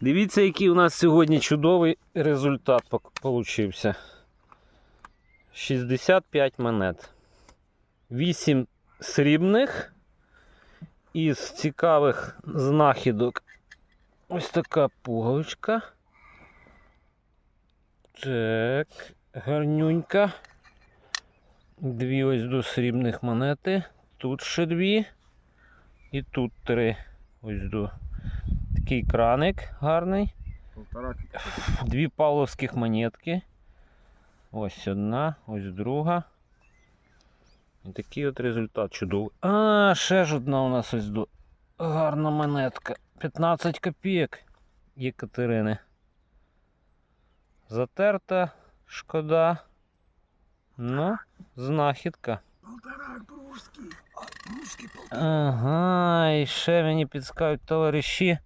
Дивіться, який у нас сьогодні чудовий результат получився. 65 монет. 8 срібних. Із цікавих знахідок. Ось така пуговичка. Так, гарнюнька. Дві ось до срібних монети. Тут ще дві. І тут три. Ось до. Такий краник гарний. Дві павловських монетки. Ось одна, ось друга. І такий от результат чудовий. А, ще ж одна у нас ось до. Гарна монетка. 15 копійок Єкатерини. Затерта, шкода. Ну, знахідка. Полтора кружки. Кружки полтора. Ага, і ще мені підскажуть товариші,